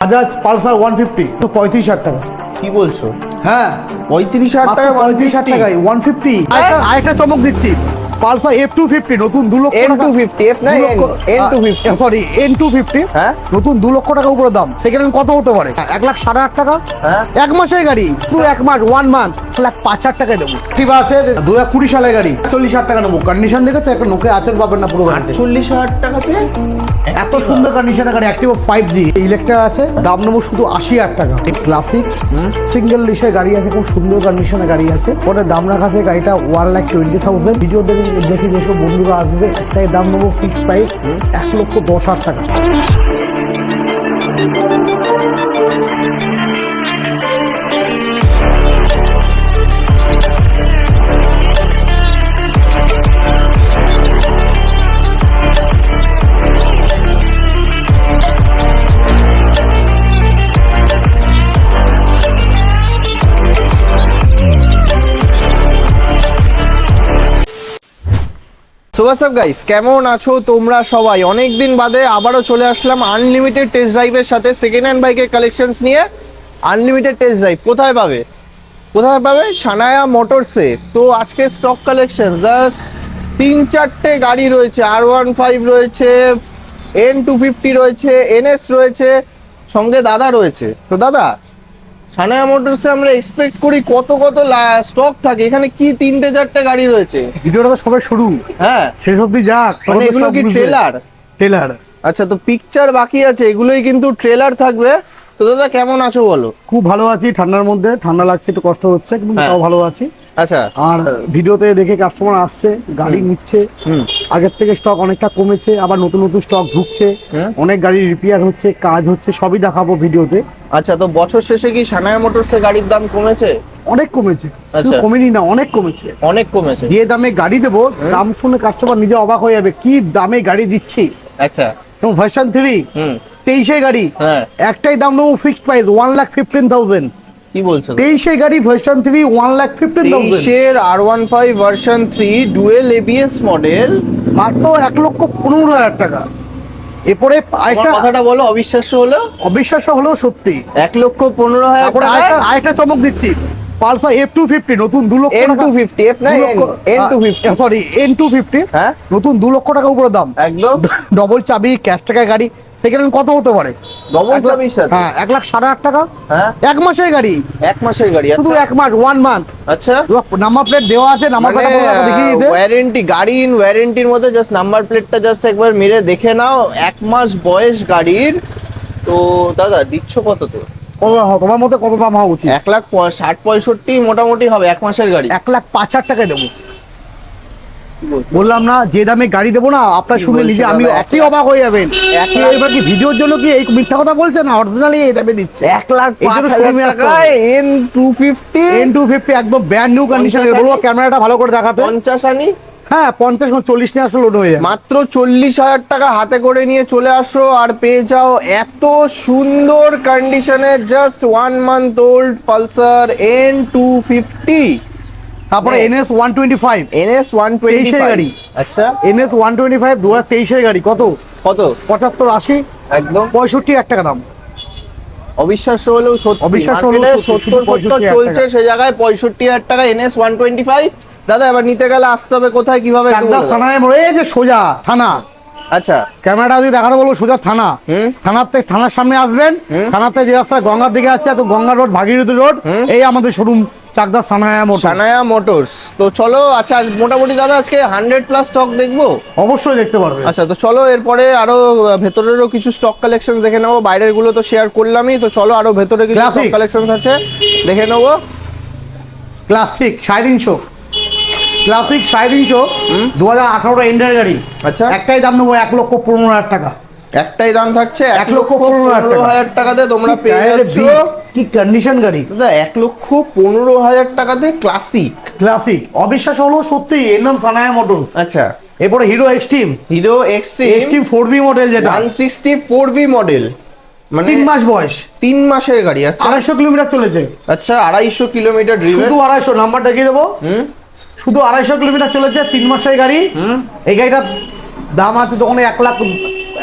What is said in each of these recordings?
Bajaj Pulsar one fifty তো পঁয়ত্রিশ হাজার টাকা। কি বলছো? হ্যাঁ। পঁয়ত্রিশ হাজার টাকা পঁয়ত্রিশ হাজার টাকায় ওয়ান ফিফটি আরেকটা চমক দিচ্ছি। পালসার এফ টু ফিফটি নতুন দু লক্ষ এন টু ফিফটি এফ না N two fifty sorry N two fifty হ্যাঁ? নতুন দু লক্ষ টাকা উপরে দাম। সেকেন্ড হ্যান্ড কত হতে পারে? এক লাখ সাড়ে আট টাকা। হ্যাঁ। এক মাসের গাড়ি পুরো এক মাস ওয়ান মান্থ লাখ পাঁচ হাজার টাকায় দেবো। ঠিক আছে দু হাজার কুড়ি সালের গাড়ি। চল্লিশ হাজার টাকা নেব। কন্ডিশন দেখেছে? একটা নোকে আচর পাবেন না পুরো গাড়িতে। চল্লিশ হাজার টাকাতে? এত সুন্দর কন্ডিশনের গাড়ি অ্যাক্টিভ ফাইভ জি ইলেকট্রা আছে দাম নেব শুধু আশি হাজার টাকা। ক্লাসিক সিঙ্গেল লিসের গাড়ি আছে খুব সুন্দর কন্ডিশনের গাড়ি আছে। ওটা দাম রাখা আছে গাড়িটা one lakh twenty thousand video দেখে দেখে যেসব বন্ধুরা আসবে একটাই দাম নেব ফিক্সড প্রাইস এক লক্ষ দশ হাজার টাকা। সুভাষব গাইস কেমন আছো তোমরা সবাই? অনেক দিন বাদে আবারও চলে আসলাম আনলিমিটেড টেস্ট ড্রাইভের সাথে সেকেন্ড হ্যান্ড বাইকের কালেকশনস নিয়ে। আনলিমিটেড টেস্ট ড্রাইভ কোথায় পাবে? কোথায় পাবে? সানায়া মোটরসে তো আজকে স্টক কালেকশন জাস্ট তিন চারটে গাড়ি রয়েছে আর ওয়ান ফাইভ রয়েছে এন টু ফিফটি রয়েছে এনএস রয়েছে, সঙ্গে দাদা রয়েছে। তো দাদা সানায়া মোটরসে আমরা এক্সপেক্ট করি কত কত স্টক থাকে। এখানে কি তিনটে চারটে গাড়ি রয়েছে? ভিডিওটা তো সবাই শুরু। হ্যাঁ। শেষ অব্দি যাক মানে এগুলো কি ট্রেলার ট্রেলার আচ্ছা তো পিকচার বাকি আছে এগুলোই কিন্তু ট্রেলার থাকবে। তো দাদা কেমন আছো বলো? খুব ভালো আছি ঠান্ডার মধ্যে। ঠান্ডা লাগছে একটু কষ্ট হচ্ছে কিন্তু হ্যাঁ। তাও ভালো আছি। আচ্ছা। আর ভিডিওতে দেখে কাস্টমার আসছে গাড়ি নিচ্ছে। হুম। আগের থেকে স্টক অনেকটা কমেছে আবার নতুন নতুন স্টক ঢুকছে। অনেক গাড়ি রিপেয়ার হচ্ছে কাজ হচ্ছে সবই দেখাবো ভিডিওতে। আচ্ছা তো বছর শেষে কি সানায়া মোটরসে গাড়ির দাম কমেছে? অনেক কমেছে। আচ্ছা। কমেনি না অনেক কমেছে। অনেক কমেছে। যে দামে গাড়ি দেবো দাম শুনে কাস্টমার নিজে অবাক হয়ে যাবে কি দামে গাড়ি দিচ্ছি? আচ্ছা। এবং ভার্সন থ্রি হুম। তেইশের গাড়ি হ্যাঁ। একটাই দাম নেব fixed price one lakh fifteen thousand কি বলছো? তেইশের গাড়ি version three one lakh fifteen তেইশের আর one five version three dual ABS model মাত্র এক লক্ষ পনেরো হাজার টাকা। এরপরে আরেকটা কথাটা বলো অবিশ্বাস্য হলো? অবিশ্বাস্য হলেও সত্যি। এক লক্ষ পনেরো হাজার তারপরে আরেকটা চমক দিচ্ছি। পালসার এফ টু ফিফটি নতুন দু লক্ষ এন টু ফিফটি এফ না N two fifty sorry N two fifty হ্যাঁ? নতুন দু লক্ষ টাকা উপরে দাম। একদম। ডবল চাবি ক্যাশ টাকায় গাড়ি। সেকেন্ড কত হতে পারে? ডবল চাবির সাথে? হ্যাঁ এক লাখ সাড়ে আট টাকা। হ্যাঁ। এক মাসের গাড়ি। এক মাসের গাড়ি শুধু আচ্ছা। এক মাস ওয়ান মান্থ আচ্ছা। নাম্বার প্লেট দেওয়া আছে নাম্বার মানে প্লেট দেখিয়ে দিতে। ওয়ারেন্টি গাড়ি ইন ওয়ারেন্টির মধ্যে জাস্ট নাম্বার প্লেটটা জাস্ট একবার মেরে দেখে নাও। এক মাস বয়স গাড়ির। তো দাদা দিচ্ছ কত তো? তোমার মতে কত দাম হওয়া উচিত? এক লাখ ষাট পঁয়ষট্টি মোটামুটি হবে এক মাসের গাড়ি। এক লাখ পাঁচ হাজার টাকায় দেবো? বললাম না যে দামে গাড়ি দেবো না আপনার শুনে নিজে আমি দাদা? এক আপনি লাখ- অবাক হয়ে যাবেন। এক কি লাখ- এবার কি ভিডিওর জন্য কি এই মিথ্যা কথা বলছে না? অরিজিনালি এই দামে দিচ্ছে। এক লাখ পাঁচ হাজার টাকায় N two fifty N two fifty একদম ব্র্যান্ড নিউ কন্ডিশন বলব ক্যামেরাটা ভালো করে দেখাতে। পঞ্চাশ আনি? হ্যাঁ পঞ্চাশ চল্লিশ নিয়ে আসলে লোড হয়ে যায় মাত্র চল্লিশ হাজার টাকা হাতে করে নিয়ে চলে আসো আর পেয়ে যাও এত সুন্দর কন্ডিশনে just one month old Pulsar N two fifty তারপরে. NS one twenty five NS one twenty গাড়ি। আচ্ছা। এনএস ওয়ান টোয়েন্টি ফাইভ দু হাজার তেইশের গাড়ি। কত? কত? পঁচাত্তর আশি। একদম। পঁয়ষট্টি এক টাকা দাম। অবিশ্বাস্য হলেও অবিশ্বাস্য হলেও সত্তর 65 চলছে সে জায়গায় পঁয়ষট্টি হাজার টাকা এনএস ওয়ান টোয়েন্টি ফাইভ দাদা এবার নিতে গেলে আসতে হবে কোথায় কীভাবে। থানায় এই যে সোজা থানা। আচ্ছা। ক্যামেরাটা যদি দেখাতে বলব সোজা থানা। থানার থেকে থানার সামনে আসবেন। থানাতে যে রাস্তা গঙ্গার দিকে আছে তো গঙ্গা রোড ভাগীরথী রোড এই আমাদের showroom Chakdah Sanaya Motor Sanaya Motors. তো চলো আচ্ছা মোটামুটি দাদা আজকে হান্ড্রেড প্লাস স্টক দেখব? অবশ্যই দেখতে পারবে। আচ্ছা তো চলো এরপরে আরও ভেতরেরও কিছু স্টক কালেকশন দেখে নেব। বাইরেরগুলো তো শেয়ার করলামই তো চলো আরও ভেতরে কিছু. স্টক কালেকশন আছে দেখে নেব। ক্লাসিক সাড়ে তিনশো। ক্লাসিক সাড়ে তিনশো দু হাজার আঠারোটা এন্ডার গাড়ি। আচ্ছা। একটাই দাম নেব এক লক্ষ পনেরো হাজার টাকা। একটাই দাম থাকছে এক লক্ষ পনেরো হাজার টাকাতে তোমরা পেয়ে যাচ্ছ। কি কন্ডিশন গাড়ি? দাদা এক লক্ষ পনেরো হাজার টাকাতে ক্লাসিক ক্লাসিক অবিশ্বাস হলো সত্যি এর নাম সানায়া মোটরস আচ্ছা। এরপরে Hero Xtreme Hero Xtreme Xtreme four V model যেটা। One sixty four V model মানে তিন মাস বয়স। তিন মাসের গাড়ি আচ্ছা। আড়াইশো কিলোমিটার চলেছে। আচ্ছা আড়াইশো কিলোমিটার শুধু আড়াইশো নাম্বার দেখিয়ে দেবো। শুধু আড়াইশো কিলোমিটার চলেছে তিন মাসের গাড়ি। এই গাড়িটার দাম আছে তখন এক লাখ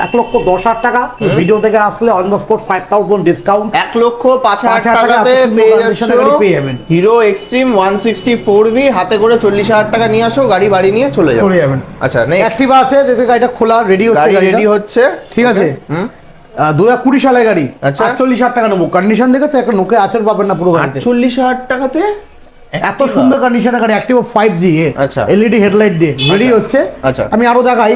এক লক্ষ দশ হাজার টাকা। ভিডিও থেকে আসলে on the spot five thousand discount এক লক্ষ পাঁচ হাজার টাকা টাকাতে পেয়ে যাবেন। Hero Xtreme one sixty four V হাতে করে চল্লিশ হাজার টাকা নিয়ে আসো গাড়ি বাড়ি নিয়ে চলে যাবে চলে যাবেন। আচ্ছা অ্যাক্টিভা আছে দেখতে গাড়িটা খোলা রেডি হচ্ছে রেডি হচ্ছে। ঠিক আছে। দু হাজার কুড়ি সালে গাড়ি। আচ্ছা। আটচল্লিশ হাজার টাকা নেব। কন্ডিশন দেখেছে? একটা নোকে আচর পাবেন না পুরো গাড়িতে। আটচল্লিশ হাজার টাকাতে? এত সুন্দর কন্ডিশনের গাড়ি অ্যাক্টিভ ফাইভ জি আচ্ছা। এলইডি হেডলাইট দিয়ে। রেডি হচ্ছে। আচ্ছা। আমি আরও দেখাই।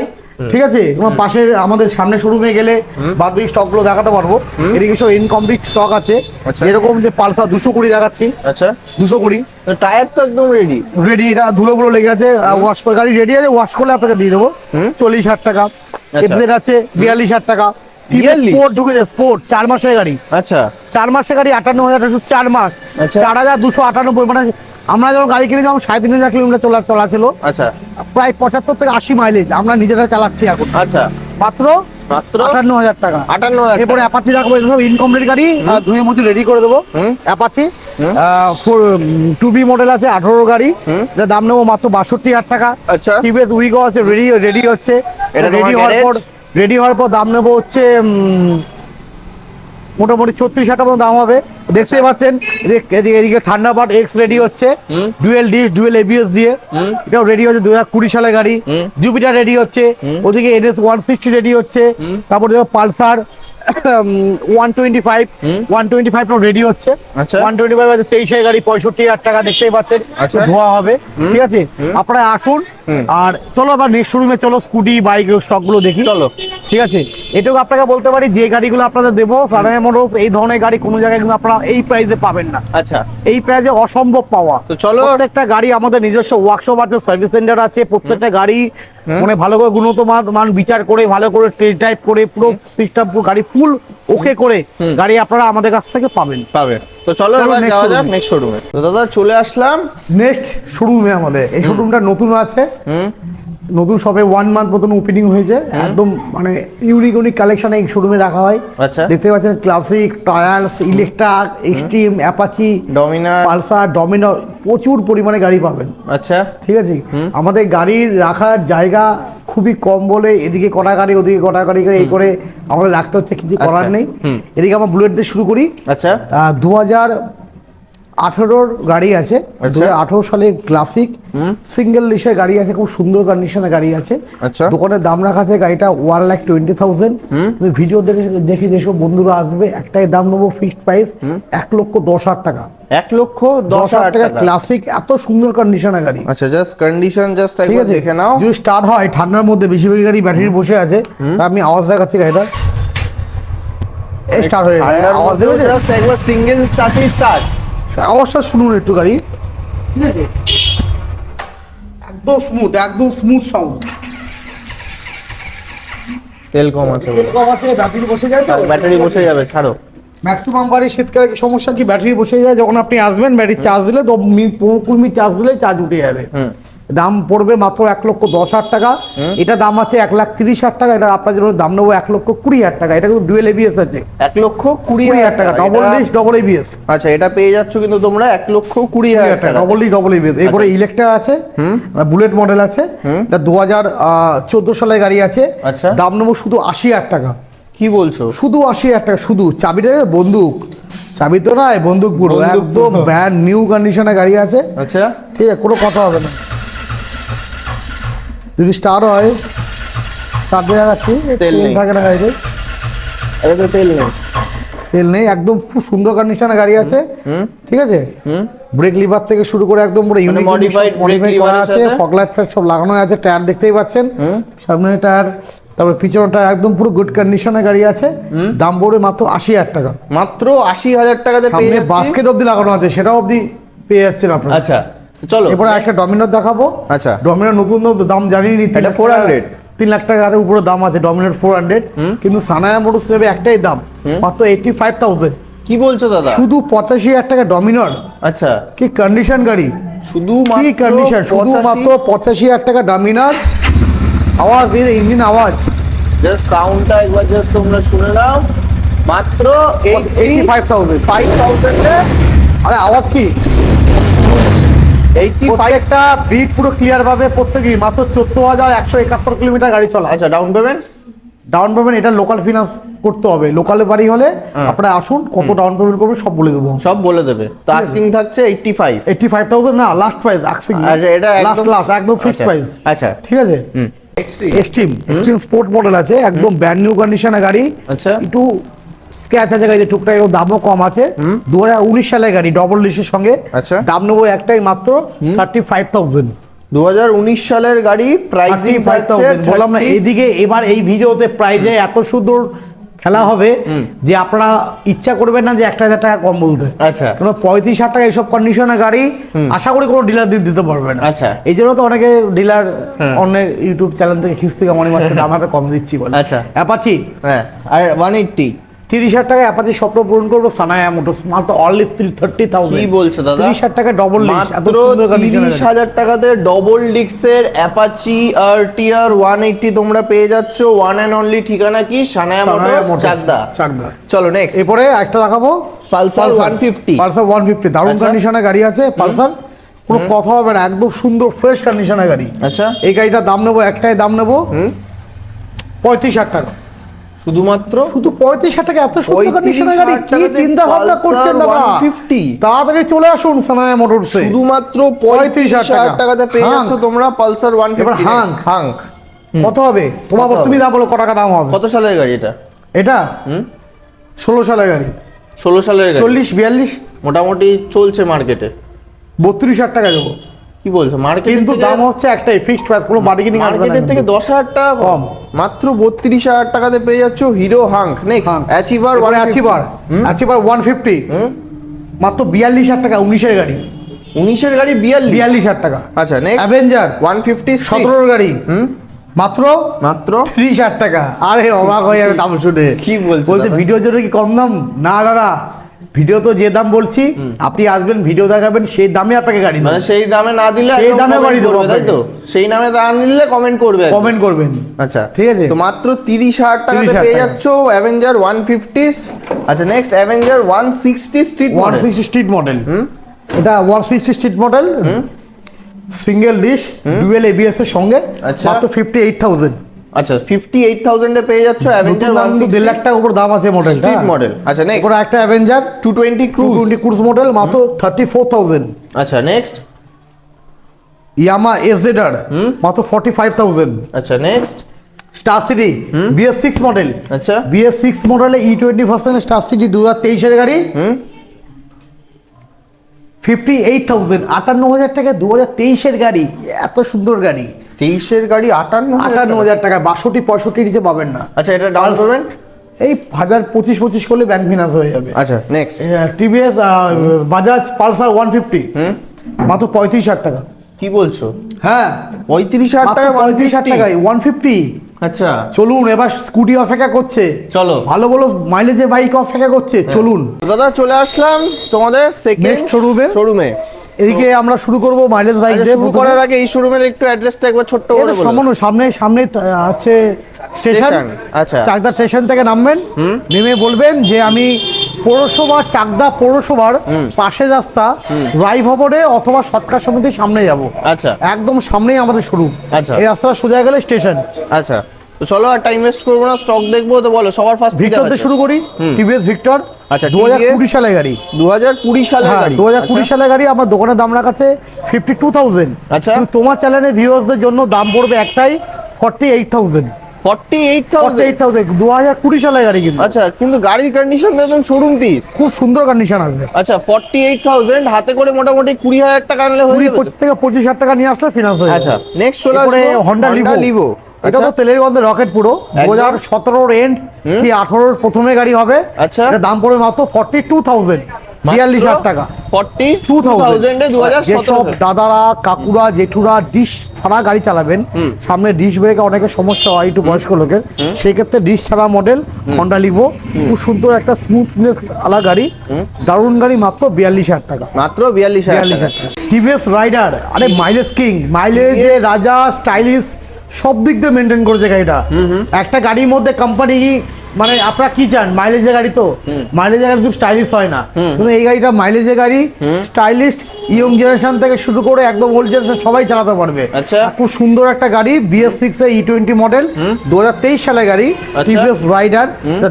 ঠিক আছে? তোমার পাশের আমাদের সামনে শোরুমে গেলে বাদ বাকি স্টকগুলো দেখাতে পারব। এদিকে সব ইনকমপ্লিট স্টক আছে। আচ্ছা। যেরকম যে পালসার দুশো কুড়ি দেখাচ্ছি। আচ্ছা। দুশো কুড়ি। টায়ার তো একদম রেডি রেডি এটা ধুলো গুলো লেগে আছে। ওয়াশ গাড়ি রেডি আছে ওয়াশ করলে আপনাকে দিয়ে দেবো। চল্লিশ হাজার টাকা। এফজেড আছে বিয়াল্লিশ হাজার টাকা। 42? স্পোর্ট ঢুকেছে স্পোর্ট চার মাসের গাড়ি। আচ্ছা। চার মাসের গাড়ি আটান্ন হাজার চার মাস। আচ্ছা। চার হাজার দুশো আটানব্বই মানে আমরা যখন গাড়ি কিনে যখন সাড়ে তিন হাজার কিলোমিটার চলা চলা ছিল। আচ্ছা। প্রায় পঁচাত্তর থেকে আশি মাইলেজ আমরা নিজেরা চালাচ্ছি এখন। আচ্ছা। মাত্র মাত্র আটান্ন হাজার টাকা। আটান্ন হাজার এরপরে অ্যাপাচি রাখব সব ইনকমপ্লিট গাড়ি ধুয়ে মুছে রেডি করে দেবো। অ্যাপাচি টু বি মডেল আছে আঠারো গাড়ি। যার দাম নেব মাত্র বাষট্টি হাজার টাকা। আচ্ছা। টিভিএস উইগো আছে রেডি রেডি হচ্ছে। এটা রেডি হওয়ার পর রেডি হওয়ার পর দাম নেব হচ্ছে মোটামুটি ছত্রিশ হাজার মতো দাম হবে। দেখতে পাচ্ছেন এদিকে- ঠান্ডা বাট এক্স রেডি হচ্ছে। ডুয়েল ডিস ডুয়েল এবিএস দিয়ে। এটাও রেডি হচ্ছে দু হাজার কুড়ি সালে গাড়ি। জুপিটার রেডি হচ্ছে। ওদিকে এনএস ওয়ান সিক্সটি রেডি হচ্ছে। তারপর দেখো Pulsar one twenty five one twenty five ready হচ্ছে। আচ্ছা। ওয়ান টোয়েন্টি ফাইভ তেইশের গাড়ি পঁয়ষট্টি হাজার টাকা দেখতেই পাচ্ছেন। আচ্ছা। ধোয়া হবে। ঠিক আছে? আপনারা আসুন। আর চলো আবার নেক্সট শোরুমে চলো স্কুটি বাইক স্টকগুলো দেখি। চলো। ঠিক আছে? এটুকু আপনাকে বলতে পারি যে গাড়িগুলো আপনাদের দেবো সারাই মোটরস এই ধরনের গাড়ি কোনো জায়গায় কিন্তু আপনারা এই প্রাইসে পাবেন না। আচ্ছা। এই প্রাইসে অসম্ভব পাওয়া। তো চলো। প্রত্যেকটা গাড়ি আমাদের নিজস্ব ওয়ার্কশপ আছে সার্ভিস সেন্টার আছে প্রত্যেকটা গাড়ি মানে ভালো করে গুণগত মান বিচার করে ভালো করে টেস্ট ড্রাইভ করে পুরো সিস্টেম পুরো গাড়ি ফুল ওকে করে গাড়ি আপনারা আমাদের কাছ থেকে পাবেন। পাবে তো চলো এবার যাওয়া যাক নেক্সট শোরুমে তো দাদা চলে আসলাম। নেক্সট শোরুমে আমাদের। এই শোরুমটা নতুন আছে। নতুন সবে ওয়ান মান্থ মতন ওপেনিং হয়েছে। একদম মানে ইউনিক ইউনিক কালেকশন এই শোরুমে রাখা হয়। আচ্ছা। দেখতে পাচ্ছেন classic tyres Electra Xtreme Apache Dominar Pulsar Dominar প্রচুর পরিমাণে গাড়ি পাবেন। আচ্ছা। ঠিক আছে? আমাদের গাড়ির রাখার জায়গা খুবই কম বলে এদিকে কটা গাড়ি ওদিকে কটা গাড়ি করে এই করে আমাদের রাখতে হচ্ছে কিছু করার আচ্ছা, নেই। এদিকে আমরা বুলেট দিয়ে শুরু করি। আচ্ছা। দু হাজার আঠেরোর গাড়ি আছে দু আচ্ছা। আঠেরো সালে ক্লাসিক সিঙ্গেল লিসের গাড়ি আছে খুব সুন্দর কন্ডিশনের গাড়ি আছে। আচ্ছা। দোকানের দাম রাখা আছে গাড়িটা one lakh twenty thousand video দেখে দেখে যেসব বন্ধুরা আসবে একটাই দাম নেব ফিক্সড প্রাইস এক লক্ষ দশ হাজার টাকা। এক লক্ষ দশ হাজার টাকা ক্লাসিক এত সুন্দর কন্ডিশনের গাড়ি। আচ্ছা জাস্ট কন্ডিশন জাস্ট ঠিক আছে? দেখে নাও। যদি স্টার্ট হয় ঠান্ডার মধ্যে বেশিরভাগ গাড়ি ব্যাটারি বসে আছে আমি আওয়াজ দেখাচ্ছি গাড়িটা স্টার্ট হয়ে গেছে। আওয়াজ দেবে জাস্ট একবার সিঙ্গেল টাচই স্টার্ট আওয়াজটা শুনুন একটু গাড়ি। ঠিক আছে? একদম স্মুথ একদম স্মুথ সাউন্ড তেল কম আছে ব্যাটারি বসে যায় তো। ব্যাটারি বসে যাবে ছাড়ো। ম্যাক্সিমাম বারে শীতকালে কি সমস্যা? কি ব্যাটারি বসে যায়? যখন আপনি আসবেন ব্যাটারি চার্জ দিলে দশ মিনিট পনেরো কুড়ি মিনিট চার্জ দিলে চার্জ উঠে যাবে। দাম পড়বে মাত্র এক লক্ষ দশ হাজার টাকা। এটা দাম আছে এক লাখ তিরিশ হাজার টাকা। এটা আপনার জন্য দাম নেব এক লক্ষ কুড়ি হাজার টাকা। এটা কিন্তু ডুয়েল এবিএস আছে। এক লক্ষ কুড়ি হাজার টাকা ডবল ডিস ডবল এবিএস আচ্ছা এটা পেয়ে যাচ্ছ কিন্তু তোমরা এক লক্ষ কুড়ি হাজার টাকা ডবল ডি ডবল এবিএস এরপরে ইলেকট্রা আছে বুলেট মডেল আছে। এটা দু হাজার চোদ্দ সালের গাড়ি আছে। আচ্ছা। দাম নেব শুধু আশি হাজার টাকা। কি বলছো? শুধু আশি হাজার টাকা শুধু। চাবিটা বন্দুক। চাবি তো নয় বন্দুক পুরো। একদম ব্র্যান্ড নিউ কন্ডিশনে গাড়ি আছে। আচ্ছা। ঠিক আছে কোনো কথা হবে না। যদি স্টার হয় স্টার দিয়ে যাচ্ছি তেল। থাকে না গাড়িতে। এটা তো তেল নেই। তেল নেই একদম খুব সুন্দর কন্ডিশনে গাড়ি আছে। ঠিক আছে? ব্রেক লিভার থেকে শুরু করে একদম পুরো ইউনিক modified brake মডিফাই করা আছে? ফগ লাইট ফাইট সব লাগানো আছে টায়ার দেখতেই পাচ্ছেন। সামনে টায়ার তারপর পিছনে টায়ার একদম পুরো গুড কন্ডিশনে গাড়ি আছে। দাম পড়বে মাত্র আশি হাজার টাকা। মাত্র আশি হাজার টাকাতে পেয়ে বাস্কেট অব্দি লাগানো আছে সেটা অব্দি পেয়ে যাচ্ছেন আপনারা। আচ্ছা। চলো। এরপরে একটা ডমিনোর দেখাবো। আচ্ছা। ডমিনোর নতুন দাম জানিয়ে নি এটা 400 তিন লাখ টাকা উপরে দাম আছে ডমিনোর ফোর হান্ড্রেড কিন্তু সানায়া মোটরস নেবে একটাই দাম মাত্র এইটি ফাইভ থাউজেন্ড কি বলছো দাদা? শুধু পঁচাশি হাজার টাকা ডমিনোর আচ্ছা। কি কন্ডিশন গাড়ি? শুধু কি কন্ডিশন শুধুমাত্র পঁচাশি হাজার টাকা ডমিনার আওয়াজ দিয়ে ইঞ্জিন আওয়াজ। জাস্ট সাউন্ডটা একবার জাস্ট তোমরা শুনে নাও। মাত্র এইটি ফাইভ থাউজেন্ড ফাইভ থাউজেন্ডে আরে আওয়াজ কি? এইটি প্রত্যেকটা বিট পুরো ক্লিয়ার ভাবে প্রত্যেকই মাত্র চোদ্দ হাজার একশো একাত্তর কিলোমিটার গাড়ি চলা। আচ্ছা ডাউন পেমেন্ট ডাউন পেমেন্ট এটা লোকাল ফিনান্স করতে হবে। লোকালে বাড়ি হলে আপনারা আসুন কত ডাউন পেমেন্ট করবেন সব বলে দেবো। সব বলে দেবে। তো আস্কিং থাকছে eighty five eighty five thousand না লাস্ট প্রাইস আচ্ছা এটা লাস্ট একদম লাস্ট একদম ফিক্সড প্রাইস আচ্ছা। ঠিক আছে? এক্সট্রিম এক্সট্রিম স্পোর্ট মডেল আছে একদম ব্র্যান্ড নিউ কন্ডিশনে গাড়ি। আচ্ছা। একটু স্ক্র্যাচ আছে গাড়িতে টুকটাক এবং দামও কম আছে। দু সালের গাড়ি ডবল ডিসের সঙ্গে। আচ্ছা। দাম নেব একটাই মাত্র থার্টি ফাইভ থাউজেন্ড দু সালের গাড়ি প্রাইসিং বললাম না এইদিকে এবার এই ভিডিওতে প্রাইজে এত সুন্দর খেলা হবে যে আপনারা ইচ্ছা করবেন না যে একটা হাজার টাকা কম বলতে। আচ্ছা। কেন পঁয়ত্রিশ হাজার টাকা এইসব কন্ডিশনে গাড়ি আশা করি কোনো ডিলার দিয়ে দিতে পারবে না। আচ্ছা। এই জন্য তো অনেকে ডিলার অনেক ইউটিউব চ্যানেল থেকে খিস্তি কামানি মারছে দাম হাতে কম দিচ্ছি বলে। আচ্ছা। অ্যাপাচি হ্যাঁ আর ওয়ান এইটটি তিরিশ হাজার টাকা অ্যাপাচি স্বপ্ন পূরণ করব সানায়া মোটরস মাত্র অনলি থার্টি থাউজেন্ড কি বলছো দাদা? তিরিশ হাজার টাকা ডবল মাত্র তিরিশ হাজার টাকাতে double ডিক্সের Apache R TR one eighty তোমরা পেয়ে যাচ্ছ ওয়ান অ্যান্ড অনলি ঠিকানা কি? সানায়া সানায়া মোটর চাকদা। চাকদা। চলো নেক্সট এরপরে একটা দেখাবো পালসার 150 পালসার ওয়ান ফিফটি দারুণ আচ্ছা। কন্ডিশনে গাড়ি আছে পালসার কোনো কথা হবে না একদম সুন্দর ফ্রেশ কন্ডিশনে গাড়ি। আচ্ছা। এই গাড়িটার দাম নেব একটাই দাম নেব পঁয়ত্রিশ হাজার টাকা। শুধুমাত্র শুধু পঁয়ত্রিশ হাজার টাকা এত সুন্দর 35 কন্ডিশনে গাড়ি কি চিন্তা ভাবনা করছেন দাদা? 150 তাড়াতাড়ি চলে আসুন সানায়া মোটরসে। শুধুমাত্র 35,000 পঁয়ত্রিশ হাজার টাকা। টাকাতে পেয়ে যাচ্ছ তোমরা Pulsar one fifty Hunk. Hunk. কত হবে? তোমার তুমি দা বলো ক টাকা দাম হবে? কত সালের গাড়ি এটা? এটা? ষোলো সালের গাড়ি। ষোলো সালের চল্লিশ বিয়াল্লিশ? মোটামুটি চলছে মার্কেটে। বত্রিশ হাজার টাকা দেবো। কি বলছো? মার্কেট কিন্তু দাম হচ্ছে একটাই ফিক্সড প্রাইস কোনো বার্গেনিং আসবে না মার্কেটের থেকে কিন্তু। দশ হাজার টাকা কম। মাত্র বত্রিশ হাজার টাকাতে পেয়ে যাচ্ছ হিরো হাঙ্ক নেক্সট অ্যাচিভার এবারে অ্যাচিভার অ্যাচিভার ওয়ান ফিফটি মাত্র বিয়াল্লিশ হাজার টাকা উনিশের গাড়ি। উনিশের গাড়ি বিয়াল্লিশ। বিয়াল্লিশ হাজার টাকা। আচ্ছা নেক্সট অ্যাভেঞ্জার ওয়ান ফিফটি সতেরোর গাড়ি। মাত্র মাত্র? ত্রিশ হাজার টাকা। আরে অবাক হয়ে যাবে দাম শুনে। কি বলছো বলছে ভিডিও জন্য কি কম দাম? না দাদা। ভিডিও তো যে দাম বলছি আপনি আসবেন ভিডিও দেখাবেন সেই দামে আপনাকে গাড়ি মানে দেবো সেই দামে না দিলে সেই দামে গাড়ি দেবো তাই তো? সেই দামে না দিলে কমেন্ট করবে। কমেন্ট করবেন। আচ্ছা ঠিক আছে। তো মাত্র তিরিশ হাজার টাকাতে পেয়ে টাকা। যাচ্ছ অ্যাভেঞ্জার ওয়ান ফিফটি আচ্ছা next Avenger one sixty street one sixty street model এটা one sixty street model single dish dual ABS এর সঙ্গে আচ্ছা। মাত্র ফিফটি এইট থাউজেন্ড আচ্ছা ফিফটি এইট থাউজেন্ডে পেয়ে যাচ্ছ অ্যাভেঞ্জার নতুন দাম ওয়ান কিন্তু দেড় লাখ টাকার উপর দাম আছে মডেল স্ট্রিট মডেল আচ্ছা নেক্সট এরপর একটা Avenger two twenty two cruise twenty cruise model মাত্র থার্টি ফোর থাউজেন্ড আচ্ছা নেক্সট ইয়ামা এসজেডার মাত্র ফর্টি ফাইভ থাউজেন্ড আচ্ছা next Star City BS six model আচ্ছা। বিএস সিক্স মডেলে E twenty percent Star City দু হাজার তেইশের গাড়ি। ফিফটি এইট থাউজেন্ড আটান্ন হাজার টাকা দু হাজার তেইশের গাড়ি। এত সুন্দর গাড়ি। তেইশের গাড়ি আটান্ন আটান্ন হাজার টাকা বাষট্টি পঁয়ষট্টি নিচে পাবেন না। আচ্ছা এটা ডাউন পেমেন্ট এই হাজার পঁচিশ পঁচিশ করলে ব্যাংক ফিনান্স হয়ে যাবে। আচ্ছা next TVS Bajaj Pulsar one fifty মাত্র পঁয়ত্রিশ হাজার টাকা। কি বলছো? হ্যাঁ। পঁয়ত্রিশ হাজার টাকা পঁয়ত্রিশ হাজার টাকায় ওয়ান ফিফটি আচ্ছা। চলুন এবার স্কুটি অপেক্ষা করছে। চলো। ভালো ভালো মাইলেজের বাইক অপেক্ষা করছে। চলুন। দাদা চলে আসলাম তোমাদের সেকেন্ড showroom-এ? শোরুমে এদিকে আমরা শুরু করব মাইলেজ বাইক দিয়ে শুরু করার আগে এই শোরুমের একটু অ্যাড্রেসটা একবার ছোট্ট করে বলো। সামান্য সামনে সামনে আছে স্টেশন আচ্ছা। চাকদা স্টেশন থেকে নামবেন। নেমে বলবেন যে আমি পৌরসভা চাকদা পৌরসভার পাশের রাস্তা রায় ভবনে অথবা সৎকার সমিতির সামনে যাব। আচ্ছা। একদম সামনেই আমাদের শুরু আচ্ছা। এই রাস্তাটা সোজা গেলে স্টেশন আচ্ছা। তো চলো আর টাইম ওয়েস্ট করব না স্টক দেখব তো বলো সবার ফার্স্ট ভিক্টর দিয়ে শুরু করি টিভিএস ভিক্টর আচ্ছা, দু হাজার কুড়ি সালে গাড়ি। দু হাজার কুড়ি সালে হ্যাঁ দু হাজার কুড়ি সালে গাড়ি আমার দোকানের দাম রাখা আছে ফিফটি টু থাউজেন্ড আচ্ছা। তোমার চ্যানেলে ভিউয়ার্সদের জন্য দাম পড়বে একটাই forty eight thousand forty eight forty eight thousand দু হাজার কুড়ি সালে গাড়ি কিন্তু। আচ্ছা কিন্তু গাড়ির কন্ডিশন দেখুন শোরুম পিস খুব সুন্দর কন্ডিশন আসবে। আচ্ছা ফর্টি এইট থাউজেন্ড হাতে করে মোটামুটি কুড়ি হাজার টাকা আনলে হয়ে যাবে থেকে পঁচিশ হাজার টাকা নিয়ে আসলে ফিনান্স হয়ে আচ্ছা নেক্সট চলে এরপরে হন্ডা লিভো এটা তো তেলের গন্ধে রকেট পুরো। দু হাজার সতেরোর এন্ড কি আঠারোর প্রথমে গাড়ি হবে। আচ্ছা। এটা দাম পড়বে মাত্র ফর্টি টু থাউজেন্ড বিয়াল্লিশ হাজার টাকা। ফর্টি টু থাউজেন্ডে দু হাজার যেসব দাদারা কাকুরা জেঠুরা ডিশ ছাড়া গাড়ি চালাবেন সামনে ডিশ ব্রেকে অনেকের সমস্যা হয় একটু বয়স্ক লোকের। সেই ক্ষেত্রে ডিশ ছাড়া মডেল হন্ডা লিভো খুব সুন্দর একটা স্মুথনেস আলা গাড়ি। দারুণ গাড়ি মাত্র বিয়াল্লিশ হাজার টাকা। মাত্র বিয়াল্লিশ বিয়াল্লিশ টাকা। হাজার টিভিএস রাইডার আরে মাইলেজ কিং মাইলেজে রাজা স্টাইলিশ সব দিক দিয়ে মেনটেন করেছে গাড়িটা। একটা গাড়ির মধ্যে কোম্পানি মানে আপনারা কি চান? মাইলেজের গাড়ি তো। মাইলেজের গাড়ি খুব স্টাইলিশ হয় না। কিন্তু এই গাড়িটা মাইলেজের গাড়ি স্টাইলিশ ইয়ং জেনারেশন থেকে শুরু করে একদম ওল্ড জেনারেশন সবাই চালাতে পারবে। আচ্ছা। খুব সুন্দর একটা গাড়ি BS six E twenty model দু হাজার তেইশ সালে গাড়ি আচ্ছা। টিভিএস রাইডার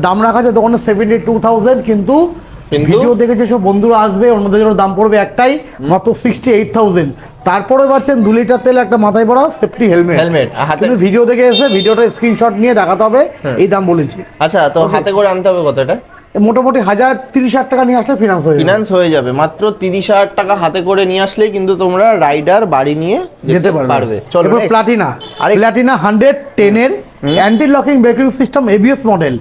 দাম রাখা আছে দোকানে সেভেন্টি টু থাউজেন্ড কিন্তু? ভিডিও দেখে যেসব বন্ধুরা আসবে অন্যদের জন্য দাম পড়বে একটাই মাত্র সিক্সটি এইট থাউজেন্ড তারপরে পাচ্ছেন দু লিটার তেল একটা মাথায় পড়া সেফটি হেলমেট আর হাতে- কিন্তু ভিডিও দেখে এসে ভিডিওটা স্ক্রিনশট নিয়ে দেখাতে হবে এই দাম বলেছি। আচ্ছা তো হাতে করে আনতে হবে কত এটা? মোটামুটি হাজার তিরিশ হাজার টাকা নিয়ে আসলে ফিনান্স হয়ে ফিনান্স হয়ে যাবে মাত্র তিরিশ হাজার টাকা হাতে করে নিয়ে আসলেই কিন্তু তোমরা রাইডার বাড়ি নিয়ে যেতে পারবে। চলো। প্লাটিনা আরেক- প্লাটিনা হান্ড্রেড টেনের anti locking braking system ABS model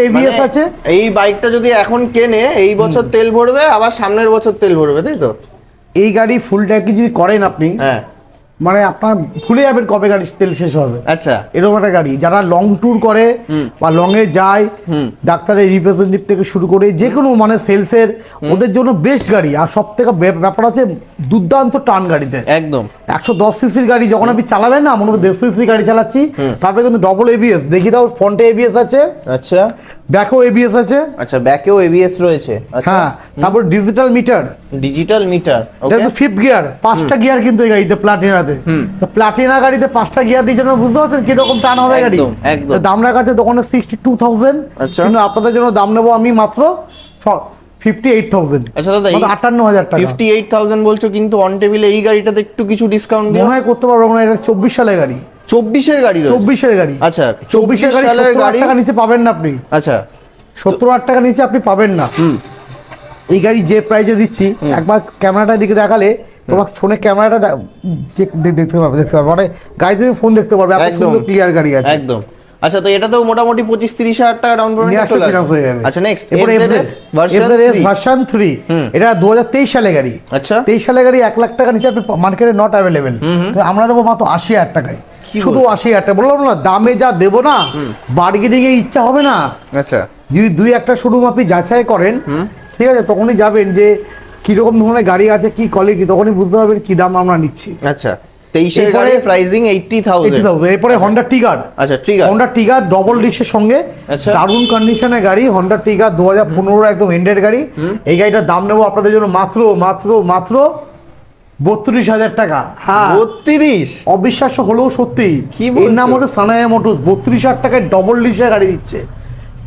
ABS মানে আছে? এই বাইকটা যদি এখন কেনে এই বছর তেল ভরবে আবার সামনের বছর তেল ভরবে তাই তো? এই গাড়ি ফুল ট্যাঙ্কি যদি করেন আপনি হ্যাঁ। মানে আপনার ভুলে যাবেন কবে গাড়ি তেল শেষ হবে। আচ্ছা। এরকম একটা গাড়ি। যারা লং ট্যুর করে বা লং এ যায় ডাক্তারের রিপ্রেজেন্টেটিভ থেকে শুরু করে যে কোনো মানে সেলসের ওদের জন্য বেস্ট গাড়ি। আর সব থেকে ব্যাপার আছে দুর্দান্ত টান গাড়িতে। একদম। একশো দশ সিসির গাড়ি যখন আপনি চালাবেন না মনে হবে দেড়শো সিসি গাড়ি চালাচ্ছি। তারপরে কিন্তু ডবল এবিএস দেখি দাও ফ্রন্টে এবিএস আছে। আচ্ছা। ব্যাকও এবিএস আছে। আচ্ছা ব্যাকেও এবিএস রয়েছে। আচ্ছা। হ্যাঁ তারপর ডিজিটাল মিটার ডিজিটাল মিটার এটা তো ফিফথ গিয়ার পাঁচটা গিয়ার কিন্তু এই গাড়িতে প্লাটিনাতে তো প্লাটিনা গাড়িতে পাঁচটা গিয়ার দিয়েছে আপনারা বুঝতে পারছেন কীরকম টান হবে গাড়ি? একদম। দাম রাখা আছে দোকানে সিক্সটি টু থাউজেন্ড আচ্ছা। কিন্তু আপনাদের জন্য দাম নেব আমি মাত্র ফিফটি এইট থাউজেন্ড আচ্ছা দাদা আটান্ন হাজার টাকা। ফিফটি এইট থাউজেন্ড বলছো কিন্তু অন টেবিলে এই গাড়িটাতে একটু কিছু ডিসকাউন্ট মনে হয় করতে পারব না এটা চব্বিশ সালের গাড়ি। চব্বিশের গাড়ি চব্বিশের গাড়ি। আচ্ছা চব্বিশের গাড়ি টাকা নিচে পাবেন না আপনি। আচ্ছা। সত্তর হাজার টাকা নিচে আপনি পাবেন না। এই গাড়ি যে প্রাইজে দিচ্ছি একবার ক্যামেরাটার দিকে দেখালে তোমার ফোনে ক্যামেরাটা দেখতে পাবে দেখতে পারবে মানে গাড়ি তুমি ফোন দেখতে পারবে এত। সুন্দর ক্লিয়ার গাড়ি আছে। একদম। আচ্ছা তো এটা তো মোটামুটি পঁচিশ তিরিশ হাজার টাকা ডাউন পেমেন্ট চলে হয়ে যাবে। আচ্ছা নেক্সট এরপরে এফজেডএস ভার্সন ভার্সন থ্রি এটা দু হাজার তেইশ সালে গাড়ি। আচ্ছা। তেইশ সালে গাড়ি এক লাখ টাকা নিচে আপনি মার্কেটে নট অ্যাভেলেবেল আমরা দেবো মাত্র আশি হাজার টাকায়। শুধু আশি হাজার টাকা। বললাম না দামে যা দেবো না বার্গেনিং এ ইচ্ছা হবে না। আচ্ছা। যদি দুই একটা শোরুম আপনি যাচাই করেন ঠিক আছে তখনই যাবেন যে কীরকম ধরনের গাড়ি আছে কি কোয়ালিটি তখনই বুঝতে পারবেন কি দাম আমরা নিচ্ছি। আচ্ছা। তেইশের এরপরে- প্রাইসিং এইটটি এইটি থাউজেন্ড এরপরে হন্ডা টিগার আচ্ছা আছে হন্ডা টিগার ডবল ডিস্কের সঙ্গে আচ্ছা। দারুণ কন্ডিশনের গাড়ি। হন্ডা টিগার দু হাজার পনেরো একদম এন্ডেড গাড়ি। এই গাড়িটার দাম নেব আপনাদের জন্য মাত্র মাত্র মাত্র বত্রিশ হাজার টাকা। হ্যাঁ। বত্রিশ? অবিশ্বাস্য হলেও সত্যি। কি এর নাম হচ্ছে সানায়া মোটরস বত্রিশ হাজার টাকায় ডবল ডিসের গাড়ি দিচ্ছে।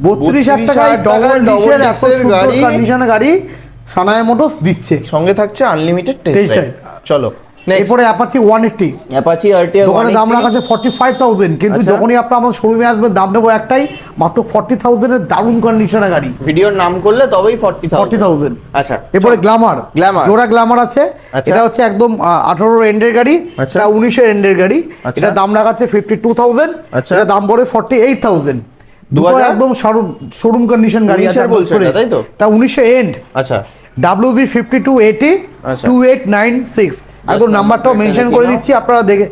বত্রিশ হাজার 32,000 টাকায় ডবল ডিসের এত সুন্দর কন্ডিশনের গাড়ি সানায়া মোটরস দিচ্ছে। সঙ্গে থাকছে আনলিমিটেড টেস্ট drive। চলো। এরপরে Apache one eighty Apache RTR দোকানে দাম রাখা আছে ফর্টি ফাইভ থাউজেন্ড কিন্তু আচ্ছা। যখনই আপনার আমার শোরুমে আসবেন দাম নেব একটাই মাত্র ফর্টি থাউজেন্ডের দারুণ কন্ডিশনের গাড়ি ভিডিওর নাম করলে তবেই ফর্টি ফর্টি থাউজেন্ড আচ্ছা এরপরে গ্ল্যামার Glamour। জোড়া গ্ল্যামার আছে আচ্ছা। এটা হচ্ছে একদম আঠারো এন্ডের গাড়ি আচ্ছা। এটা উনিশের এন্ডের গাড়ি। এটা দাম রাখা আছে ফিফটি টু থাউজেন্ড আচ্ছা। এটা দাম পড়ে ফর্টি এইট থাউজেন্ড দুটো 2000? একদম শোরুম শোরুম কন্ডিশন গাড়ি আছে 19 এর একদম বলছো এটা, fresh। তাই তো? এটা উনিশে এন্ড আচ্ছা W fifty two eighty. Two eight nine six একদম নাম্বারটাও মেনশন করে দিচ্ছি আপনারা দেখে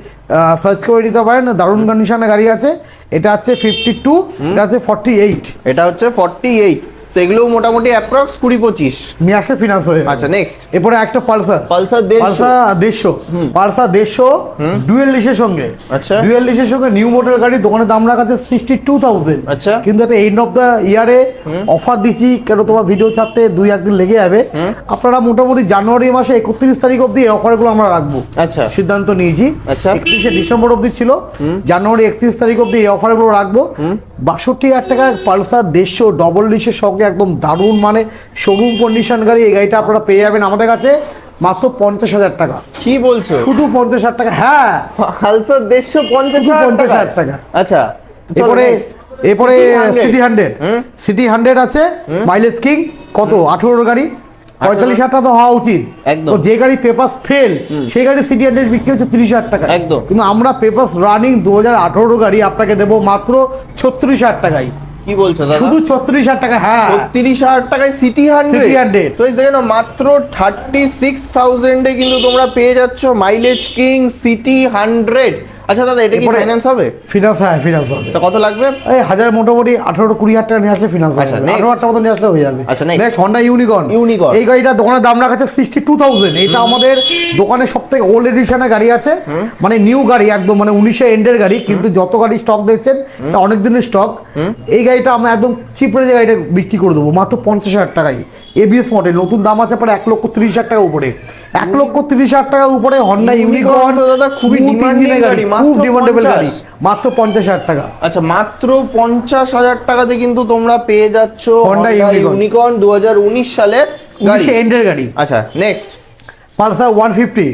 সার্চ করে নিতে পারেন। দারুণ কন্ডিশনে গাড়ি আছে। এটা আছে ফিফটি টু এটা আছে ফর্টি এইট এটা হচ্ছে ফর্টি এইট তো এগুলো মোটামুটি অ্যাপ্রক্স কুড়ি পঁচিশ। নিয়ে ফিনান্স হয়ে আচ্ছা নেক্সট এরপরে একটা পালসার। পালসার পালসার দেড়শো। পালসার দেড়শো ডুয়েল লিসের সঙ্গে। আচ্ছা। ডুয়েল লিসের সঙ্গে নিউ মডেল গাড়ি দোকানে দাম রাখা আছে সিক্সটি টু থাউজেন্ড আচ্ছা। কিন্তু একটা এন্ড অফ দ্য ইয়ারে অফার দিচ্ছি কেন তোমার ভিডিও ছাড়তে দুই একদিন লেগে যাবে। আপনারা মোটামুটি জানুয়ারি মাসে একত্রিশ তারিখ অব্দি এই অফারগুলো আমরা রাখব। আচ্ছা। সিদ্ধান্ত নিয়েছি। আচ্ছা। একত্রিশে ডিসেম্বর অব্দি ছিল। জানুয়ারি একত্রিশ তারিখ অব্দি এই অফারগুলো রাখব। বাষট্টি হাজার টাকার পালসার দেড়শো ডবল ডিসের সঙ্গে একদম দারুণ মানে শোরুম কন্ডিশন গাড়ি এই গাড়িটা আপনারা পেয়ে যাবেন আমাদের কাছে মাত্র পঞ্চাশ হাজার টাকা। কি বলছো? শুধু পঞ্চাশ হাজার টাকা হ্যাঁ। পালসার দেড়শো পঞ্চাশ শুধু হাজার টাকা। টাকা। আচ্ছা এরপরে এরপরে সিটি হান্ড্রেড সিটি হান্ড্রেড আছে মাইলেজ কিং কত? আঠেরোর গাড়ি? পঁয়তাল্লিশ হাজার টাকা তো হওয়া উচিত। একদম। যে গাড়ি পেপার ফেল সেই গাড়ি সিটি হান্ড্রেড বিক্রি হচ্ছে তিরিশ হাজার টাকা একদম। কিন্তু আমরা পেপার রানিং দু হাজার আঠেরো গাড়ি আপনাকে দেবো মাত্র ছত্রিশ হাজার টাকায়। কি বলছো দাদা? শুধু ছত্রিশ হাজার টাকা হ্যাঁ। ছত্রিশ হাজার টাকায় সিটি হান্ড্রেড City 100 তো এই দেখেন মাত্র থার্টি সিক্স থাউজেন্ডে কিন্তু তোমরা পেয়ে যাচ্ছ মাইলেজ কিং সিটি হান্ড্রেড আচ্ছা দাদা এটা কি ফাইন্যান্স হবে? ফিনান্স হ্যাঁ ফিনান্স হবে। এটা কত লাগবে? এই হাজার মোটামুটি আঠারো কুড়ি হাজার টাকা নিয়ে আসলে ফিনান্স আচ্ছা. আঠারো হাজার টাকা মতো নিয়ে আসলে হয়ে যাবে। আচ্ছা. Next Honda Unicorn Unicorn। এই গাড়িটা দোকানের দাম রাখা আছে সিক্সটি টু থাউজেন্ড এটা আমাদের দোকানে সব থেকে ওল্ড এডিশনের গাড়ি আছে। মানে নিউ গাড়ি একদম মানে উনিশে এন্ডের গাড়ি কিন্তু যত গাড়ি স্টক দেখছেন অনেক দিনের স্টক এই গাড়িটা আমরা একদম চিপ রেঞ্জে গাড়িটা বিক্রি করে দেবো মাত্র পঞ্চাশ হাজার টাকায়। এবিএস মডেল নতুন দাম আছে প্রায় এক লক্ষ তিরিশ হাজার টাকা উপরে। এক লক্ষ তিরিশ হাজার টাকার উপরে হন্ডা ইউনিকর্ন খুবই demanding গাড়ি, খুব ডিমান্ডেবল গাড়ি মাত্র পঞ্চাশ হাজার টাকা। আচ্ছা মাত্র পঞ্চাশ হাজার টাকাতে কিন্তু তোমরা পেয়ে যাচ্ছ হন্ডা। Unicorn দু হাজার উনিশ সালের গাড়ি। উনিশে এন্ডের গাড়ি। আচ্ছা next Pulsar one fifty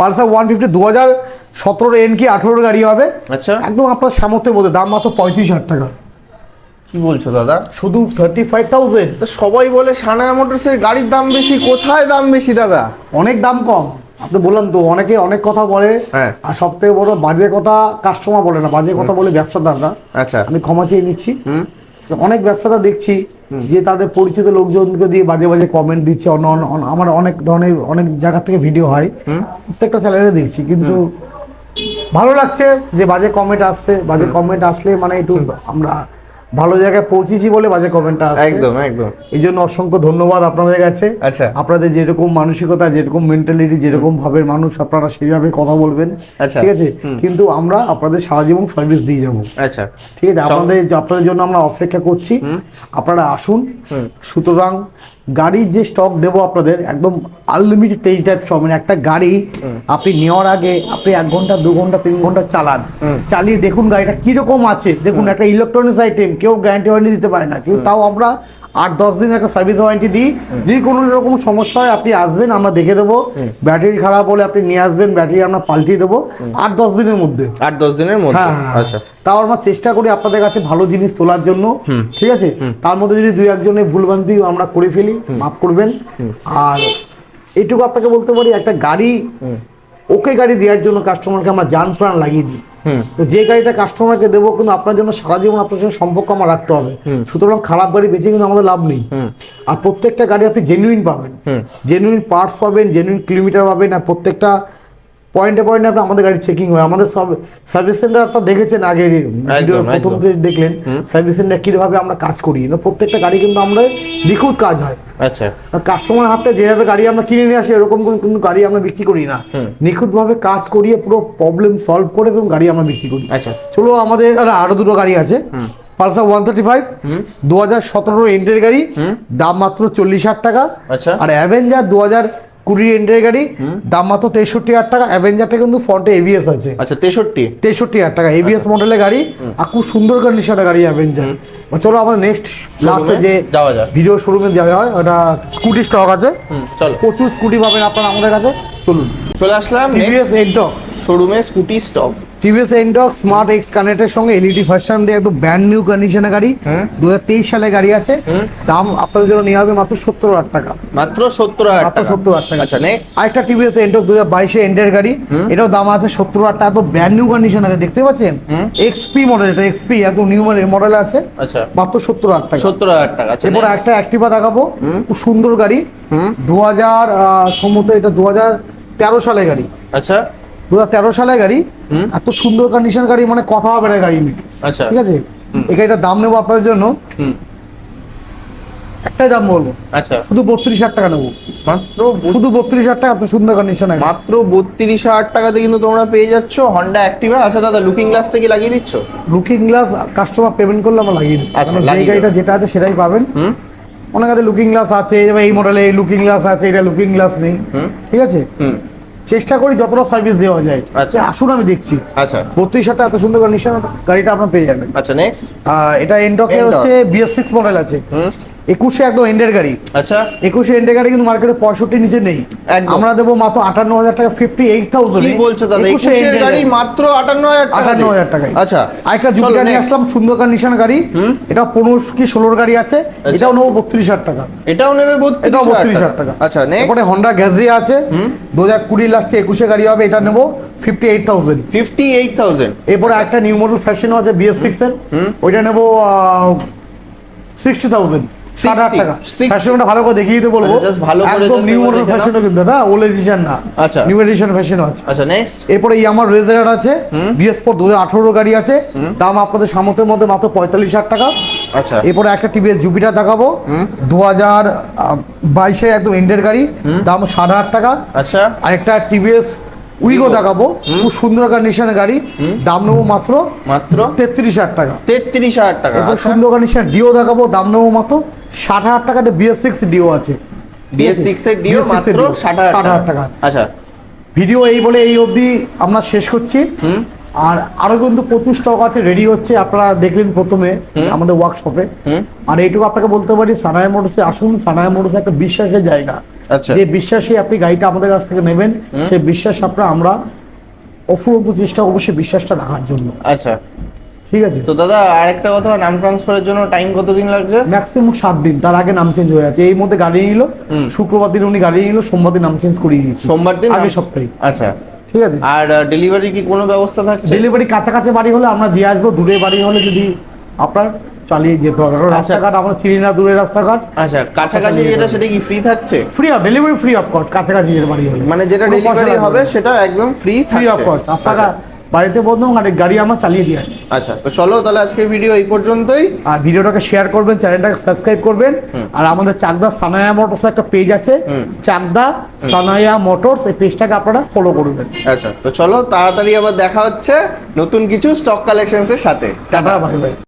Pulsar one fifty দু হাজার সতেরো এন কি আঠেরোর গাড়ি হবে। আচ্ছা। একদম আপনার সামর্থ্যের মধ্যে দাম মাত্র পঁয়ত্রিশ হাজার টাকা। কি বলছো দাদা? শুধু থার্টি ফাইভ থাউজেন্ড সবাই বলে সানায়া মোটরসের গাড়ির দাম বেশি। কোথায় দাম বেশি দাদা? অনেক দাম কম। আপনি বললাম তো অনেকে অনেক কথা বলে। হ্যাঁ। আর সব থেকে বড় বাজে কথা কাস্টমার বলে না। বাজে কথা বলে ব্যবসাদাররা আচ্ছা। আমি ক্ষমা চেয়ে নিচ্ছি। অনেক ব্যবসাদার দেখছি যে তাদের পরিচিত লোকজনকে দিয়ে বাজে বাজে কমেন্ট দিচ্ছে। অন্য- আমার অনেক ধরনের অনেক জায়গা থেকে ভিডিও হয়। প্রত্যেকটা চ্যানেলে দেখছি। কিন্তু ভালো লাগছে যে বাজে কমেন্ট আসছে। বাজে কমেন্ট আসলে মানে একটু আমরা ভালো জায়গায় পৌঁছেছি বলে বাজে কমেন্টটা আসে একদম একদম। এই জন্য অসংখ্য ধন্যবাদ আপনাদের কাছে। আচ্ছা। আপনাদের যেরকম মানসিকতা যেরকম মেন্টালিটি যেরকম ভাবে মানুষ আপনারা সেইভাবে কথা বলবেন। আচ্ছা। ঠিক আছে? কিন্তু আমরা আপনাদের সারা জীবন সার্ভিস দিয়ে যাব। আচ্ছা। ঠিক আছে? আপনাদের আপনাদের জন্য আমরা অপেক্ষা করছি। আপনারা আসুন। সুতরাং গাড়ির যে স্টক দেব আপনাদের একদম আনলিমিটেড টেস্ট ড্রাইভ সব মানে একটা গাড়ি আপনি নেওয়ার আগে আপনি এক ঘণ্টা দু ঘণ্টা তিন ঘণ্টা চালান। চালিয়ে দেখুন গাড়িটা কীরকম আছে। দেখুন একটা ইলেকট্রনিক্স আইটেম কেউ গ্যারান্টি ওয়ারেন্টি দিতে পারে না। কিন্তু তাও আমরা আট দশ দিন একটা সার্ভিস ওয়ারেন্টি দিই। যদি কোনো রকম সমস্যা হয় আপনি আসবেন আমরা দেখে দেবো। ব্যাটারি খারাপ হলে আপনি নিয়ে আসবেন ব্যাটারি আমরা পাল্টিয়ে দেবো। আট দশ দিনের মধ্যে। আট দশ দিনের মধ্যে? হ্যাঁ হ্যাঁ, আচ্ছা। তাও আমরা চেষ্টা করি আপনাদের কাছে ভালো জিনিস তোলার জন্য। ঠিক আছে? তার মধ্যে যদি দুই একজনের ভুলভ্রান্তি আমরা করে ফেলি মাফ করবেন। আর এটুকু আপনাকে বলতে পারি একটা গাড়ি ওকে গাড়ি দেওয়ার জন্য কাস্টমারকে আমরা যান প্রাণ লাগিয়ে দিই। যে গাড়িটা কাস্টমারকে দেবো কিন্তু আপনার জন্য সারা জীবন আপনার সঙ্গে সম্পর্ক আমার রাখতে হবে। সুতরাং খারাপ গাড়ি বেঁচে কিন্তু আমাদের লাভ নেই। আর প্রত্যেকটা গাড়ি আপনি জেনুইন পাবেন। জেনুইন পার্টস পাবেন জেনুইন কিলোমিটার পাবেন আর প্রত্যেকটা পয়েন্টে পয়েন্টে আপনার আমাদের গাড়ি চেকিং হয়। আমাদের সব সার্ভিস সেন্টার আপনারা দেখেছেন আগে প্রথম। দেখলেন। সার্ভিস সেন্টার কীভাবে আমরা কাজ করি। না প্রত্যেকটা গাড়ি কিন্তু আমরা নিখুঁত কাজ হয়। আচ্ছা। কাস্টমার হাতে যেভাবে গাড়ি আমরা কিনে নিয়ে আসি এরকম কিন্তু গাড়ি আমরা বিক্রি করি না। নিখুঁতভাবে কাজ করিয়ে পুরো প্রবলেম সলভ করে কিন্তু গাড়ি আমরা বিক্রি করি। আচ্ছা। চলো আমাদের আরে দুটো গাড়ি আছে। পালসার ওয়ান থার্টি ফাইভ দু হাজার সতেরো এন্ডের গাড়ি। দাম মাত্র চল্লিশ হাজার টাকা। আচ্ছা। আর অ্যাভেঞ্জার দু হাজার কুড়ি এন্ডের গাড়ি দাম মাত্র তেষট্টি হাজার টাকা অ্যাভেঞ্জারটা কিন্তু ফ্রন্টে এভিএস আছে। আচ্ছা তেষট্টি? তেষট্টি হাজার টাকা এবিএস মডেলের গাড়ি আর খুব সুন্দর কন্ডিশনের গাড়ি অ্যাভেঞ্জার চলো আমাদের নেক্সট লাস্টে যে যাওয়া যায় ভিডিও শোরুমে যাওয়া হয় ওটা স্কুটি স্টক আছে। চলো। প্রচুর স্কুটি পাবেন আপনারা আমাদের কাছে। চলুন। চলে আসলাম টিভিএস এন্টক শোরুমে scooty stock TVS Ntorq smart X কানেক্টের সঙ্গে এলইডি ভার্সন দিয়ে একদম ব্র্যান্ড নিউ কন্ডিশনের গাড়ি। দু হাজার তেইশ সালে গাড়ি আছে। দাম আপনাদের জন্য নেওয়া হবে মাত্র সত্তর হাজার টাকা। মাত্র সত্তর হাজার সত্তর হাজার টাকা। আচ্ছা নেক্সট আরেকটা টিভিএস এন্টক দু হাজার বাইশে এন্ডের গাড়ি। এটাও দাম আছে সত্তর হাজার টাকা। তো ব্র্যান্ড নিউ কন্ডিশন আছে দেখতে পাচ্ছেন? এক্সপি মডেল এটা এক্সপি একদম নিউ মডেল আছে। আচ্ছা। মাত্র সত্তর হাজার টাকা। সত্তর হাজার টাকা। আচ্ছা এরপর একটা অ্যাক্টিভা দেখাবো। খুব সুন্দর গাড়ি। দু হাজার সম্ভবত এটা দু হাজার তেরো সালে গাড়ি। আচ্ছা। দু হাজার তেরো সালে গাড়ি এত সুন্দর কন্ডিশন গাড়ি মানে কথা হবে না গাড়ি নিয়ে। আচ্ছা। ঠিক আছে? এই গাড়িটার দাম নেব আপনাদের জন্য। হুম। একটাই দাম বলব। আচ্ছা। শুধু বত্রিশ হাজার টাকা নেব। মাত্র শুধু বত্রিশ হাজার টাকা এত সুন্দর কন্ডিশন মাত্র বত্রিশ হাজার টাকাতে কিন্তু তোমরা পেয়ে যাচ্ছ হন্ডা অ্যাক্টিভা আচ্ছা দাদা লুকিং গ্লাসটা কি লাগিয়ে দিচ্ছ? লুকিং গ্লাস কাস্টমার পেমেন্ট করলে আমরা লাগিয়ে দিই আচ্ছা, লাগিয়ে গাড়িটা যেটা আছে সেটাই পাবেন। হুম। অনেক আছে লুকিং গ্লাস আছে এই মডেলে এই লুকিং গ্লাস আছে এটা লুকিং গ্লাস নেই। ঠিক আছে? চেষ্টা করি যতটা সার্ভিস দেওয়া যায়। আচ্ছা। আসুন আমি দেখছি। আচ্ছা। বত্রিশ হাজার এত সুন্দর কন্ডিশন গাড়িটা আপনার পেয়ে যাবেন। আচ্ছা নেক্সট এটা এন্ডকের হচ্ছে বিএস সিক্স মডেল আছে। একুশে একদম এন্ডের গাড়ি। আচ্ছা। একুশে এন্ডের গাড়ি কিন্তু মার্কেটে পঁয়ষট্টি নিচে নেই। আমরা দেবো মাত্র আটান্ন হাজার টাকা ফিফটি এইট থাউজেন্ড বলছো দাদা? একুশের গাড়ি মাত্র আটান্ন হাজার আটান্ন হাজার টাকায়। আচ্ছা আরেকটা জুপিটার নিয়ে আসলাম সুন্দর কন্ডিশন গাড়ি। এটা পনেরো কি ষোলোর গাড়ি আছে? এটাও নেব বত্রিশ হাজার টাকা। এটাও নেবে এটাও বত্রিশ হাজার টাকা। আচ্ছা এরপরে হন্ডা গ্যাজিয়া আছে। দু হাজার কুড়ি লাস্টে একুশে গাড়ি হবে এটা নেব fifty eight thousand fifty eight thousand এরপরে একটা নিউ মডেল ফ্যাশন আছে বিএস সিক্স এর। ওইটা নেব সিক্সটি থাউজেন্ড সাত হাজার টাকা। ফ্যাশনটা ভালো করে দেখিয়ে দিতে বলব। আচ্ছা, just ভালো করে একদম নিউ মডেল ফ্যাশনও কিন্তু না ওল্ড এডিশন না। আচ্ছা। নিউ এডিশন ফ্যাশন আছে। আচ্ছা নেক্সট এরপরে এই আমার রেজার আছে। বিএস ফোর দু হাজার আঠারো গাড়ি আছে। দাম আপনাদের সামর্থ্যের মধ্যে মাত্র পঁয়তাল্লিশ হাজার টাকা। আচ্ছা। এরপরে একটা টিভিএস জুপিটার দেখাবো। দু হাজার বাইশের একদম এন্ডের গাড়ি। দাম ষাট হাজার টাকা। আচ্ছা। আর একটা টিভিএস উইগো দেখাবো। খুব সুন্দর কন্ডিশনের গাড়ি। দাম নেব মাত্র মাত্র? তেত্রিশ হাজার টাকা। তেত্রিশ হাজার টাকা। সুন্দর কন্ডিশন ডিও দেখাবো। দাম নেব মাত্র ষাট হাজার টাকা বিএস সিক্স ডিও আছে। বিএস সিক্স এর ডিও মাত্র ষাট হাজার টাকা। আচ্ছা। ভিডিও এই বলে এই অবধি আমরা শেষ করছি। আর আরও কিন্তু প্রচুর স্টক আছে রেডি হচ্ছে আপনারা দেখলেন প্রথমে আমাদের ওয়ার্কশপে আর এইটুকু আপনাকে বলতে পারি সানায়া মোটরসে আসুন সানায়া মোটরসে একটা বিশ্বাসের জায়গা। আচ্ছা। যে বিশ্বাসে আপনি গাড়িটা আমাদের কাছ থেকে নেবেন সেই বিশ্বাস আপনার আমরা অফুরন্ত চেষ্টা সেই বিশ্বাসটা রাখার জন্য। আচ্ছা। ঠিক আছে? তো দাদা আরেকটা কথা নাম ট্রান্সফারের জন্য টাইম কতদিন লাগছে? ম্যাক্সিমাম সাত দিন তার আগে নাম চেঞ্জ হয়ে আছে। এই মধ্যে গাড়ি নিল শুক্রবার দিন উনি গাড়ি নিল সোমবার দিন নাম চেঞ্জ করিয়ে দিয়েছি। সোমবার দিন আগে সপ্তাহে। আচ্ছা। ঠিক আছে? আর ডেলিভারি কি কোনো ব্যবস্থা থাকছে? ডেলিভারি কাছাকাছি বাড়ি হলে আমরা দিয়ে আসব দূরে বাড়ি হলে যদি আপনার চালিয়ে যেতে হবে। কারণ রাস্তাঘাট আমরা চিনি না দূরে রাস্তাঘাট। আচ্ছা কাছাকাছি যেটা সেটা কি ফ্রি থাকছে? Free of delivery free of cost কাছাকাছি যে বাড়ি হলে। মানে যেটা ডেলিভারি হবে সেটা একদম ফ্রি ফ্রি অফ কস্ট আপনারা আচ্ছা। বাড়িতে বলতাম আর গাড়ি আমার চালিয়ে দিয়ে আসি আচ্ছা তো চলো তাহলে আজকের ভিডিও এই পর্যন্তই। আর ভিডিওটাকে শেয়ার করবেন চ্যানেলটাকে সাবস্ক্রাইব করবেন। আর আমাদের চাকদা সানায়া মোটরস একটা পেজ আছে। চাকদা সানায়া মোটরস এই পেজটাকে আপনারা ফলো করবেন। আচ্ছা তো চলো তাড়াতাড়ি আবার দেখা হচ্ছে নতুন কিছু স্টক কালেকশনসের সাথে। টাটা। ভাই বাই